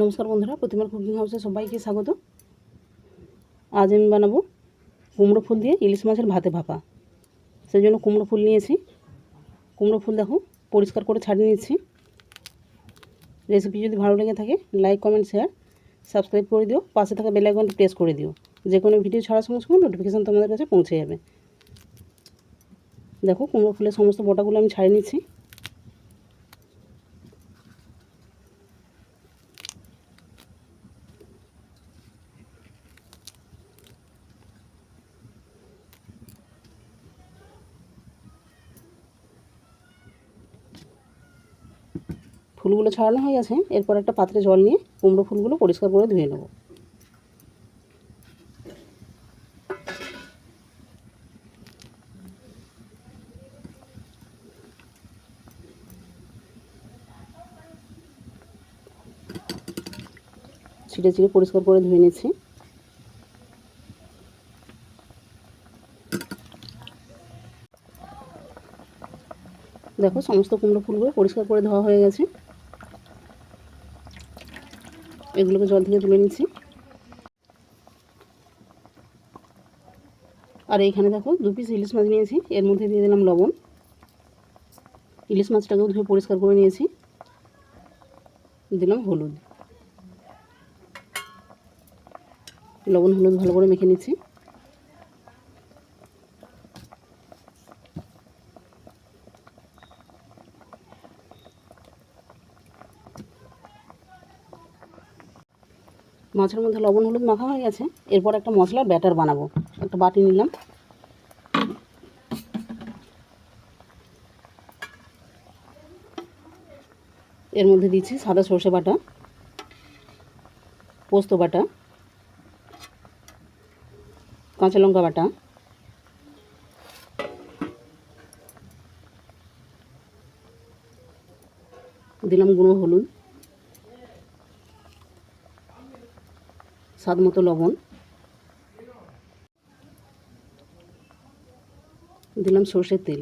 নমস্কার বন্ধুরা প্রতিমার কুকিং হাউসে সবাইকে স্বাগত। আজ আমি বানাবো কুমড়ো ফুল দিয়ে ইলিশ মাছের ভাতে ভাপা। সেই জন্য কুমড়ো ফুল নিয়েছি। কুমড়ো ফুল দেখো, পরিষ্কার করে ছাড়িয়ে নিচ্ছি। রেসিপি যদি ভালো লেগে থাকে, লাইক, কমেন্ট, শেয়ার, সাবস্ক্রাইব করে দিও। পাশে থাকা বেল আইকনটি প্রেস করে দিও। যে কোনো ভিডিও ছাড়ার সঙ্গে সঙ্গে নোটিফিকেশান তোমাদের কাছে পৌঁছে যাবে। দেখো, কুমড়ো ফুলের সমস্ত বটাগুলো আমি ছাড়িয়ে নিচ্ছি। ফুলগুলো ছাড়ানো হয়ে গেছে, এরপর একটা পাত্রে জল নিয়ে কুমড়ো ফুলগুলো পরিষ্কার করে ধুয়ে নেব। ছিটে ছিটে পরিষ্কার করে ধুয়ে নিচ্ছি। দেখো, সমস্ত কুমড়ো ফুলগুলো পরিষ্কার করে ধোয়া হয়ে গেছে। এগুলোকে জল থেকে তুলে নিচ্ছি। আর এইখানে দেখো দু পিস ইলিশ মাছ নিয়েছি, এর মধ্যে দিয়ে দিলাম লবণ। ইলিশ মাছটাকেও ধুয়ে পরিষ্কার করে নিয়েছি। দিলাম হলুদ। লবণ হলুদ ভালো করে মেখে নিচ্ছি। মাছের মধ্যে লবণ, হলুদ মাখা হয়ে গেছে। এরপর একটা মশলার ব্যাটার বানাবো। একটা বাটি নিলাম। এর মধ্যে দিচ্ছি সাদা সর্ষে বাটা, পোস্ত বাটা, কাঁচা লঙ্কা বাটা, দিলাম গুঁড়ো হলুদ। স্বাদ মতো লবণ। দিলাম সর্ষের তেল।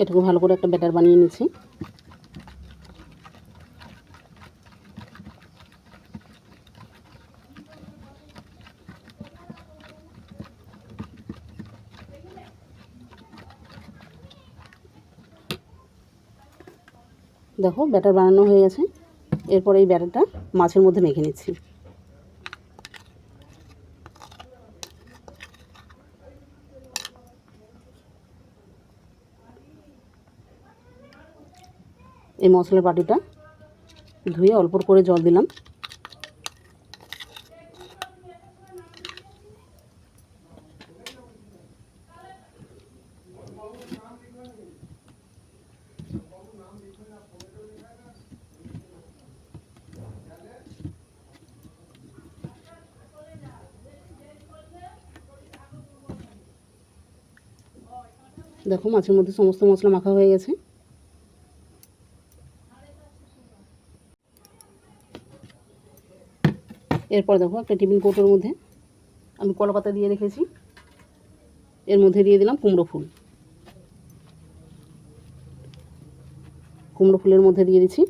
এটুকু ভালো করে একটা ব্যাটার বানিয়ে নিচ্ছি। দেখো ব্যাটার বানানো হয়ে গেছে। এরপর এই ব্যাটারটা মাছের মধ্যে মেখে নিচ্ছি। এই মশলার বাটিটা ধুয়ে অল্প করে জল দিলাম। দেখো, মাছের মধ্যে সমস্ত মশলা মাখা হয়ে গেছে। এরপর দেখো, একটা টিফিন কৌটোর মধ্যে আমি কলা পাতা দিয়ে রেখেছি। এর মধ্যে দিয়ে দিলাম কুমড়ো ফুল। কুমড়ো ফুলের মধ্যে দিয়ে দিচ্ছি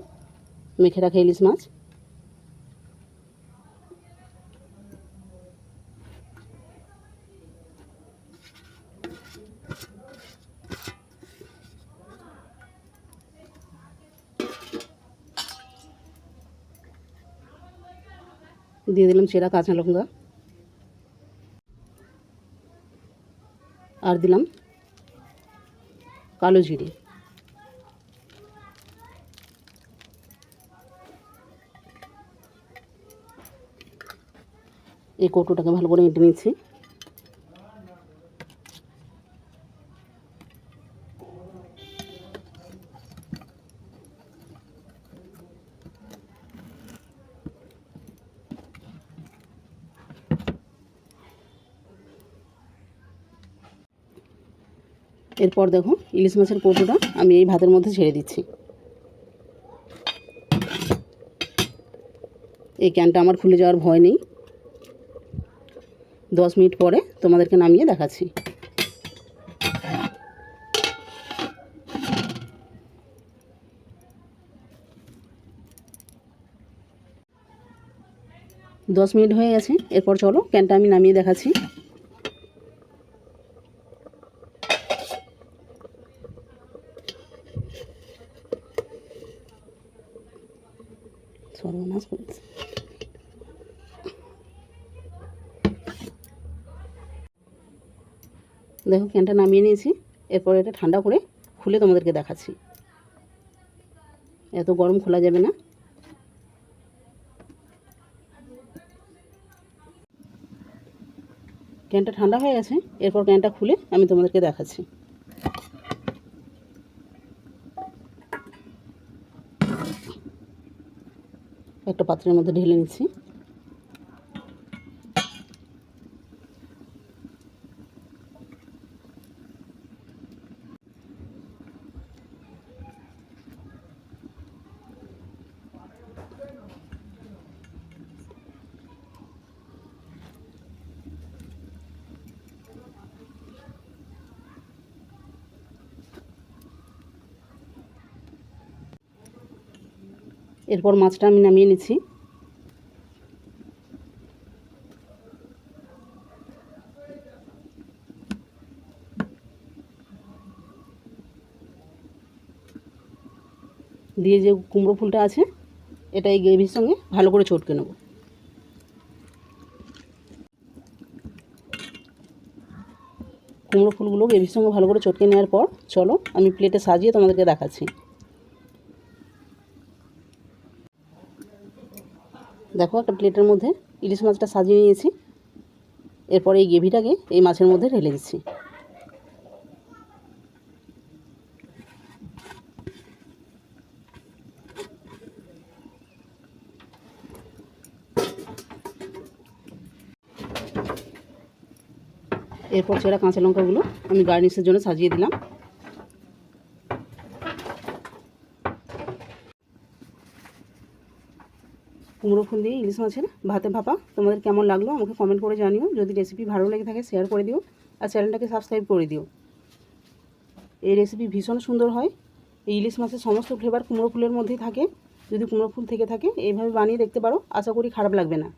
মেখে রাখা ইলিশ মাছ। দিয়ে দিলাম সেরা কাঁচা লঙ্কা। আর দিলাম কালো জিরে। এই কৌটোটাকে ভালো করে এঁটে নিচ্ছি। এরপর দেখো ইলিশ মাছের কৌটোটা আমি এই ভাতের মধ্যে ছেড়ে দিচ্ছি। এই ক্যানটা আমার খুলে যাওয়ার ভয় নেই। দশ মিনিট পরে তোমাদেরকে নামিয়ে দেখাচ্ছি। দশ মিনিট হয়ে গেছে, এরপর চলো ক্যানটা আমি নামিয়ে দেখাচ্ছি। সর্বনাশ করেছে দেখো ক্যানটা নামিয়ে নিয়েছি, এরপর এটা ঠান্ডা করে খুলে তোমাদেরকে দেখাচ্ছি। এত গরম খোলা যাবে না। ক্যানটা ঠান্ডা হয়ে গেছে, এরপর ক্যানটা খুলে আমি তোমাদেরকে দেখাচ্ছি। একটা পাত্রের মধ্যে ঢেলে নিচ্ছি। এরপর মাছটা আমি নামিয়ে নিচ্ছি। দিয়ে যে কুমড়ো ফুলটা আছে এটা এই গ্রেভির সঙ্গে ভালো করে চটকে নেব। কুমড়ো ফুলগুলো গ্রেভির সঙ্গে ভালো করে চটকে নেওয়ার পর, চলো আমি প্লেটে সাজিয়ে তোমাদেরকে দেখাচ্ছি। দেখো একটা প্লেটের মধ্যে ইলিশ মাছটা সাজিয়ে নিয়েছি। এরপরে এই গ্রেভিটাকে এই মাছের মধ্যে ঢেলে দিচ্ছি। এরপর সেরা কাঁচা লঙ্কাগুলো আমি গার্নিশের জন্য সাজিয়ে দিলাম। কুমড়ো ফুল দিয়ে ইলিশ মাছের ভাতে ভাপা, তোমাদের কেমন লাগল আমাকে কমেন্ট করে জানিও। যদি রেসিপি ভালো লেগে থাকে শেয়ার করে দিও। আর চ্যানেলটাকে সাবস্ক্রাইব করে দিও। এই রেসিপি ভীষণ সুন্দর হয়। এই ইলিশ মাছের সমস্ত ফ্লেভার কুমড়ো ফুলের মধ্যেই থাকে। যদি কুমড়ো ফুল থেকে থাকে, এইভাবে বানিয়ে দেখতে পারো, আশা করি খারাপ লাগবে না।